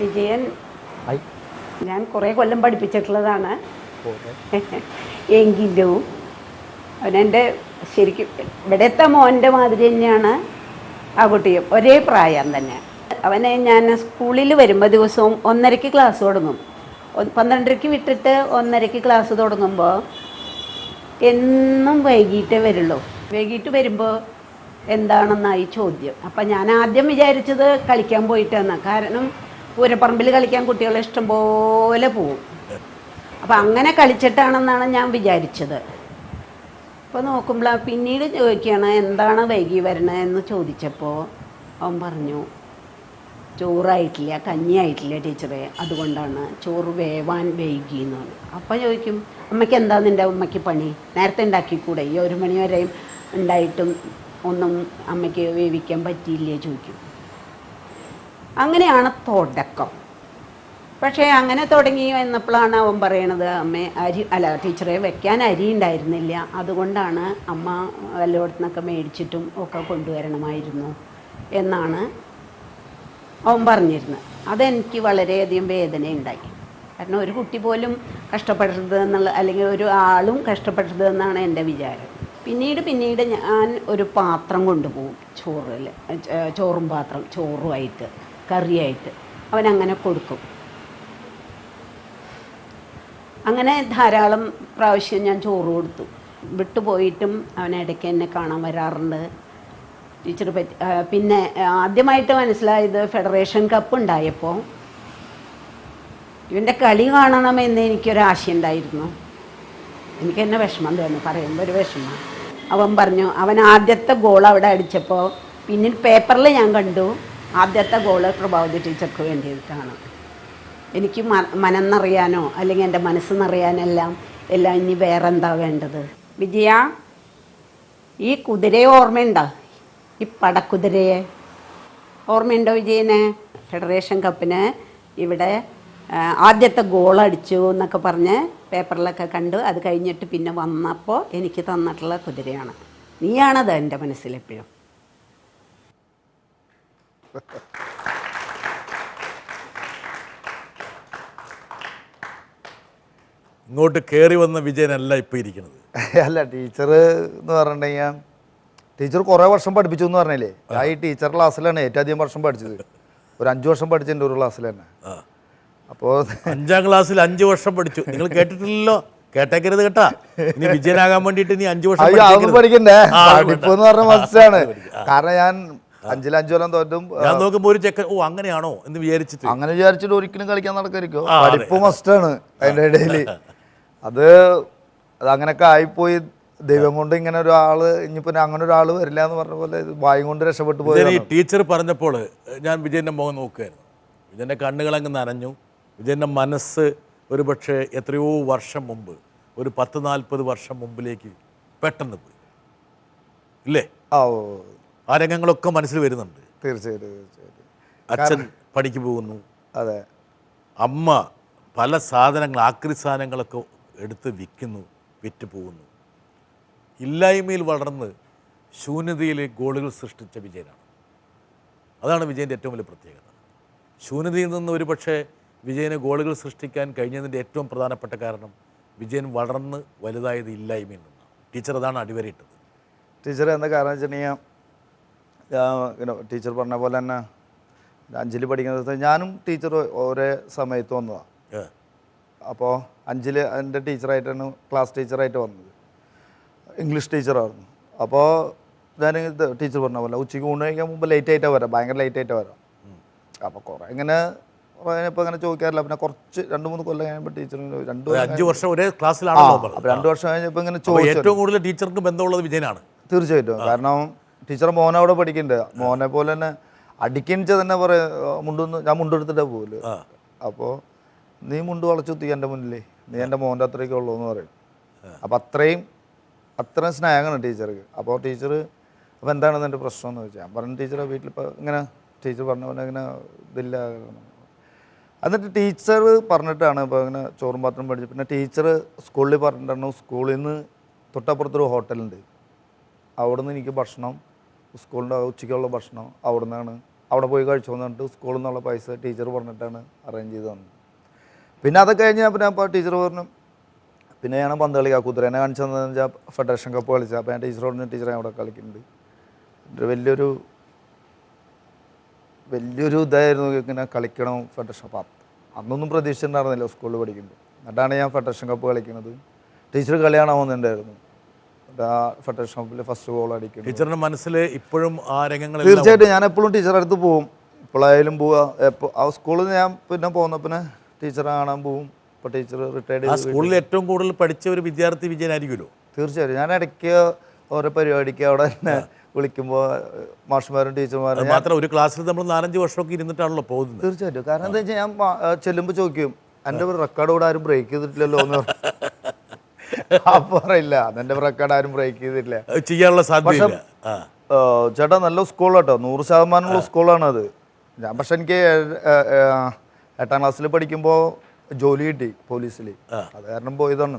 വിജയൻ ഞാൻ കുറേ കൊല്ലം പഠിപ്പിച്ചിട്ടുള്ളതാണ്. എങ്കിലും അവനെന്റെ ശരിക്കും ഇവിടുത്തെ മോന്റെ മാതിരി തന്നെയാണ് ആ കുട്ടിയും. ഒരേ പ്രായം തന്നെ. അവനെ ഞാൻ സ്കൂളിൽ വരുമ്പോൾ ദിവസവും ഒന്നരയ്ക്ക് ക്ലാസ് തുടങ്ങും. പന്ത്രണ്ടരയ്ക്ക് വിട്ടിട്ട് ഒന്നരയ്ക്ക് ക്ലാസ് തുടങ്ങുമ്പോൾ എന്നും വൈകിട്ടേ വരുള്ളൂ. വൈകിട്ട് വരുമ്പോൾ എന്താണെന്നായി ചോദ്യം. അപ്പം ഞാൻ ആദ്യം വിചാരിച്ചത് കളിക്കാൻ പോയിട്ടാണ്. കാരണം പൂരപ്പറമ്പിൽ കളിക്കാൻ കുട്ടികൾ ഇഷ്ടംപോലെ പോവും. അപ്പം അങ്ങനെ കളിച്ചിട്ടാണെന്നാണ് ഞാൻ വിചാരിച്ചത്. അപ്പോൾ നോക്കുമ്പോൾ പിന്നീട് ചോദിക്കുകയാണ് എന്താണ് വൈകി വരണത് എന്ന് ചോദിച്ചപ്പോൾ അവൻ പറഞ്ഞു ചോറായിട്ടില്ല കഞ്ഞിയായിട്ടില്ല ടീച്ചറെ അതുകൊണ്ടാണ് ചോറ് വേവാൻ വൈകി എന്ന് പറഞ്ഞു അപ്പോൾ ചോദിക്കും അമ്മയ്ക്ക് എന്താ നിന്റെ അമ്മയ്ക്ക് പണി? നേരത്തെ ഉണ്ടാക്കിക്കൂടെ? ഈ ഒരു മണി വരെയും ഉണ്ടായിട്ടും ഒന്നും അമ്മയ്ക്ക് വേവിക്കാൻ പറ്റിയില്ലേ? ചോദിക്കും. അങ്ങനെയാണ് തുടക്കം. പക്ഷേ അങ്ങനെ തുടങ്ങി എന്നപ്പോഴാണ് അവൻ പറയണത് അമ്മ അരി അല്ല ടീച്ചറെ വെക്കാൻ അരി ഉണ്ടായിരുന്നില്ല. അതുകൊണ്ടാണ് അമ്മ വല്ലയിടത്തുനിന്നൊക്കെ മേടിച്ചിട്ടും ഒക്കെ കൊണ്ടുവരണമായിരുന്നു എന്നാണ് അവൻ പറഞ്ഞിരുന്നത്. അതെനിക്ക് വളരെയധികം വേദനയുണ്ടായി. കാരണം ഒരു കുട്ടി പോലും കഷ്ടപ്പെടരുത് എന്നുള്ള അല്ലെങ്കിൽ ഒരു ആളും കഷ്ടപ്പെടരുത് എന്നാണ് എന്റെ വിചാരം. പിന്നീട് പിന്നീട് ഞാൻ ഒരു പാത്രം കൊണ്ടുപോകും ചോറിൽ ചോറും പാത്രം ചോറുമായിട്ട്. കറിയായിട്ട്. അവനങ്ങനെ കൊടുക്കും. അങ്ങനെ ധാരാളം പ്രാവശ്യം ഞാൻ ചോറ് കൊടുത്തു. വിട്ടുപോയിട്ടും അവൻ ഇടയ്ക്ക് എന്നെ കാണാൻ വരാറുണ്ട്. ടീച്ചർ പറ്റി പിന്നെ ആദ്യമായിട്ട് മനസ്സിലായത് ഫെഡറേഷൻ കപ്പ് ഉണ്ടായപ്പോൾ ഇവന്റെ കളി കാണണമെന്ന് എനിക്കൊരാശയുണ്ടായിരുന്നു. എനിക്ക് എന്നെ വിഷമം തോന്നുന്നു പറയുമ്പോൾ ഒരു വിഷമം. അവൻ പറഞ്ഞു അവൻ ആദ്യത്തെ ഗോൾ അവിടെ അടിച്ചപ്പോൾ പിന്നീട് പേപ്പറിൽ ഞാൻ കണ്ടു. ആദ്യത്തെ ഗോൾ പ്രഭാവതി ടീച്ചർക്ക് വേണ്ടിയിട്ടാണ്. എനിക്ക് മനന്നറിയാനോ അല്ലെങ്കിൽ എന്റെ മനസ്സെന്നറിയാനെല്ലാം എല്ലാം ഇനി വേറെ എന്താ വേണ്ടത്? വിജയ ഈ കുതിരയെ ഓർമ്മയുണ്ടോ? ഈ പടക്കുതിരയെ? ഓർമ്മയുണ്ടോ വിജയനെ? ഫെഡറേഷൻ കപ്പിന് ഇവിടെ ആദ്യത്തെ ഗോൾ അടിച്ചു എന്നൊക്കെ പറഞ്ഞ് പേപ്പറിലൊക്കെ കണ്ടു അത് കഴിഞ്ഞിട്ട് പിന്നെ വന്നപ്പോൾ എനിക്ക് തന്നിട്ടുള്ള കുതിരയാണ്. നീയാണത് എന്റെ മനസ്സിലെപ്പോഴും. ഇങ്ങോട്ട് കയറി വന്ന വിജയനല്ല ഇപ്പൊ ഇരിക്കുന്നത് അല്ല ടീച്ചർ എന്ന് പറഞ്ഞിട്ടുണ്ടെങ്കിൽ ടീച്ചർ കുറേ വർഷം പഠിപ്പിച്ചു എന്ന് പറഞ്ഞില്ലേ? ഞാൻ ഈ ടീച്ചർ ക്ലാസ്സിലാണ് ഏറ്റവും അധികം വർഷം പഠിച്ചത്. ഒരു അഞ്ച് വർഷം പഠിച്ചിട്ടുണ്ട് ഒരു ക്ലാസ്സിൽ തന്നെ. ആ. അപ്പോൾ അഞ്ചാം ക്ലാസ്സിൽ അഞ്ച് വർഷം പഠിച്ചു. നിങ്ങൾ കേട്ടിട്ടില്ലല്ലോ? കേട്ടേക്കരുത് കേട്ടാ. ഇനി വിജയനാകാൻ വേണ്ടിയിട്ട് നീ അഞ്ച് വർഷം. പഠിക്കണ്ടേ? പഠിപ്പെന്ന് പഠിപ്പ് എന്ന് പറഞ്ഞ മസ്റ്റാണ്. കാരണം ഞാൻ അഞ്ചിൽ അഞ്ചു കൊല്ലം തോറ്റും ഞാൻ നോക്കുമ്പോ ഒരു ചെക്കൻ ഓ അങ്ങനെയാണോ? എന്ന് വിചാരിച്ചിട്ട്. അങ്ങനെ വിചാരിച്ചിട്ട് ഒരിക്കലും കളിക്കാൻ നടക്കായിരിക്കും പഠിപ്പ് മസ്റ്റാണ് അതിന്റെ ഇടയിൽ അത് അത് അങ്ങനെയൊക്കെ ആയിപ്പോയി. ദൈവം കൊണ്ട് ഇങ്ങനെ ഒരാൾ ഇനിയിപ്പോ അങ്ങനെ ഒരാൾ വരില്ല എന്ന് പറഞ്ഞ പോലെ വായും കൊണ്ട് രക്ഷപ്പെട്ടു പോയി ടീച്ചർ പറഞ്ഞപ്പോൾ ഞാൻ വിജയന്റെ മുഖം നോക്കുകയായിരുന്നു. വിജയന്റെ കണ്ണുകൾ അങ്ങ് നനഞ്ഞു. വിജയന്റെ മനസ്സ് ഒരു പക്ഷേ എത്രയോ വർഷം മുമ്പ് ഒരു പത്ത് നാൽപ്പത് വർഷം മുമ്പിലേക്ക് പെട്ടെന്ന് പോയി. ഇല്ലേ? ആ ഓ. ആ രംഗങ്ങളൊക്കെ മനസ്സിൽ വരുന്നുണ്ട്. തീർച്ചയായിട്ടും തീർച്ചയായിട്ടും. അച്ഛൻ പണിക്ക് പോകുന്നു. അതെ. അമ്മ പല സാധനങ്ങൾ ആക്രി സാധനങ്ങളൊക്കെ എടുത്ത് വിൽക്കുന്നു വിറ്റ് പോകുന്നു. ഇല്ലായ്മയിൽ വളർന്ന് ശൂന്യതയിലെ ഗോളുകൾ സൃഷ്ടിച്ച വിജയനാണ്. അതാണ് വിജയന്റെ ഏറ്റവും വലിയ പ്രത്യേകത. ശൂന്യതയിൽ നിന്ന് ഒരു പക്ഷേ വിജയന് ഗോളുകൾ സൃഷ്ടിക്കാൻ കഴിഞ്ഞതിന്റെ ഏറ്റവും പ്രധാനപ്പെട്ട കാരണം വിജയൻ വളർന്ന് വലുതായത് ഇല്ലായ്മയിൽ നിന്നാണ്. ടീച്ചർ അതാണ് അടിവരയിട്ടത്. ടീച്ചർ എന്താ കാരണം വെച്ചിട്ടുണ്ടെങ്കിൽ ടീച്ചർ പറഞ്ഞ പോലെ തന്നെ അഞ്ചിൽ പഠിക്കുന്ന ദിവസം ഞാനും ടീച്ചർ ഒരേ സമയത്ത് വന്നതാണ് അപ്പോ അപ്പോൾ അഞ്ചിൽ എന്റെ ടീച്ചറായിട്ടാണ് ക്ലാസ് ടീച്ചറായിട്ട് വന്നത്. ഇംഗ്ലീഷ് ടീച്ചറായിരുന്നു. അപ്പോൾ ഞാൻ ടീച്ചർ പറഞ്ഞ പോലെ ഉച്ചയ്ക്ക് ഊണ് കഴിക്കാൻ മുമ്പ് ലേറ്റ് ആയിട്ടാണ് വരാം ഭയങ്കര ലേറ്റ് ആയിട്ടാണ് വരാം. അപ്പോൾ കുറേ ഇങ്ങനെ ഇപ്പോൾ അങ്ങനെ ചോദിക്കാറില്ല പിന്നെ കുറച്ച് രണ്ട് മൂന്ന് കൊല്ലം കഴിയുമ്പോൾ ടീച്ചറിന് രണ്ട് അഞ്ച് വർഷം ഒരേ ക്ലാസ്സിലാണ് അപ്പോൾ രണ്ട് വർഷം കഴിഞ്ഞപ്പോൾ ഇങ്ങനെ ചോദിച്ചു. ഏറ്റവും കൂടുതൽ ടീച്ചർക്ക് ബന്ധമുള്ളത് വിജയനാണ്. തീർച്ചയായിട്ടും. കാരണം ടീച്ചർ മോനെ അവിടെ പഠിക്കണ്ടേ? മോനെ പോലെ തന്നെ അടിക്കണിച്ച തന്നെ പറയാ മുണ്ടൊന്ന് ഞാൻ മുണ്ടെടുത്തിട്ടേ പോകില്ല ആ. അപ്പോൾ നീ മുണ്ട് വളച്ചു കുത്തി എന്റെ മുന്നിലേ. നീ എന്റെ മോന്റെ അത്രയൊക്കെ ഉള്ളൂ എന്ന് പറയും അപ്പം അത്രയും അത്രയും സ്നേഹമാണ് ടീച്ചർക്ക്. അപ്പോൾ ടീച്ചർ അപ്പോൾ എന്താണ് എന്റെ പ്രശ്നം എന്ന് വെച്ചാൽ ഞാൻ പറഞ്ഞു ടീച്ചറെ വീട്ടിലിപ്പോൾ ഇങ്ങനെ ടീച്ചർ പറഞ്ഞ പോലെ ഇങ്ങനെ ഇതില്ല. എന്നിട്ട് ടീച്ചർ പറഞ്ഞിട്ടാണ് ഇപ്പോൾ ഇങ്ങനെ ചോറും പാത്രം പഠിച്ചത് പിന്നെ ടീച്ചർ സ്കൂളിൽ പറഞ്ഞിട്ടുണ്ടായിരുന്നു സ്കൂളിൽ നിന്ന് തൊട്ടപ്പുറത്തൊരു ഹോട്ടലുണ്ട്. അവിടെ നിന്ന് എനിക്ക് ഭക്ഷണം സ്കൂളിന്റെ ഉച്ചയ്ക്കുള്ള ഭക്ഷണം അവിടെ നിന്നാണ് അവിടെ പോയി കഴിച്ചു വന്നിട്ട് സ്കൂളിൽ നിന്നുള്ള പൈസ ടീച്ചർ പറഞ്ഞിട്ടാണ് അറേഞ്ച് ചെയ്ത് തന്നത്. പിന്നെ അതൊക്കെ കഴിഞ്ഞ് പിന്നെ അപ്പോൾ ടീച്ചർ പറഞ്ഞു പിന്നെ ഞാൻ പന്ത് കളിക്കാം കുതിരേനെ തന്നതെന്ന് വെച്ചാൽ ഫെഡറേഷൻ കപ്പ് കളിച്ചത് അപ്പോൾ ഞാൻ ടീച്ചർ പറഞ്ഞു ടീച്ചറെ അവിടെ കളിക്കുന്നുണ്ട്. എന്റെ വലിയൊരു വലിയൊരു ഇതായിരുന്നു ഇങ്ങനെ കളിക്കണം ഫെഡറേഷൻ അപ്പം അന്നൊന്നും പ്രതീക്ഷിച്ചിട്ടുണ്ടായിരുന്നില്ല സ്കൂളിൽ പഠിക്കുമ്പോൾ. എന്നിട്ടാണ് ഞാൻ ഫെഡറേഷൻ കപ്പ് കളിക്കുന്നത്. ടീച്ചർ കളി വന്നിട്ടുണ്ടായിരുന്നു എന്നിട്ട് ആ ഫസ്റ്റ് ഗോൾ അടിക്കുന്നു. ടീച്ചറിന്റെ മനസ്സിൽ ഇപ്പോഴും ആ രംഗങ്ങൾ തീർച്ചയായിട്ടും ഞാൻ എപ്പോഴും ടീച്ചറുടെ അടുത്ത് പോവും. ഇപ്പോഴായാലും പോവുക. എപ്പോൾ ആ സ്കൂളിൽ ഞാൻ പിന്നെ പോകുന്നപ്പിന്നെ ടീച്ചറെ കാണാൻ പോവും. ഇപ്പോൾ ടീച്ചർ റിട്ടയർഡ് ആ സ്കൂളിൽ ഏറ്റവും കൂടുതൽ പഠിച്ച ഒരു വിദ്യാർത്ഥി വിജയനായിരിക്കുമല്ലോ? തീർച്ചയായിട്ടും. ഞാൻ ഇടയ്ക്ക് ഓരോ പരിപാടിക്ക് അവിടെ തന്നെ വിളിക്കുമ്പോൾ മാഷ്മാരും ടീച്ചർമാരും മാത്രം ഒരു ക്ലാസ്സിൽ നമ്മൾ നാലഞ്ച് വർഷമൊക്കെ ഇരുന്നിട്ടാണല്ലോ പോകുന്നത്. തീർച്ചയായിട്ടും. കാരണം എന്താ വെച്ചാൽ ഞാൻ ചെല്ലുമ്പോൾ ചോദിക്കും എന്റെ റെക്കോർഡ് കൂടെ ആരും ബ്രേക്ക് ചെയ്തിട്ടില്ലല്ലോ എന്ന് പറയും. പറയില്ല അതെന്റെ റെക്കോർഡ് ആരും ബ്രേക്ക് ചെയ്തില്ല ചെയ്യാനുള്ള സാധ്യത ചേട്ടാ നല്ല സ്കൂൾ കേട്ടോ. നൂറ് ശതമാനമുള്ള സ്കൂളാണ് അത് ഞാൻ പക്ഷെ എനിക്ക് എട്ടാം ക്ലാസ്സിൽ പഠിക്കുമ്പോൾ ജോലി കിട്ടി പോലീസിൽ അത് കാരണം പോയതാണ്.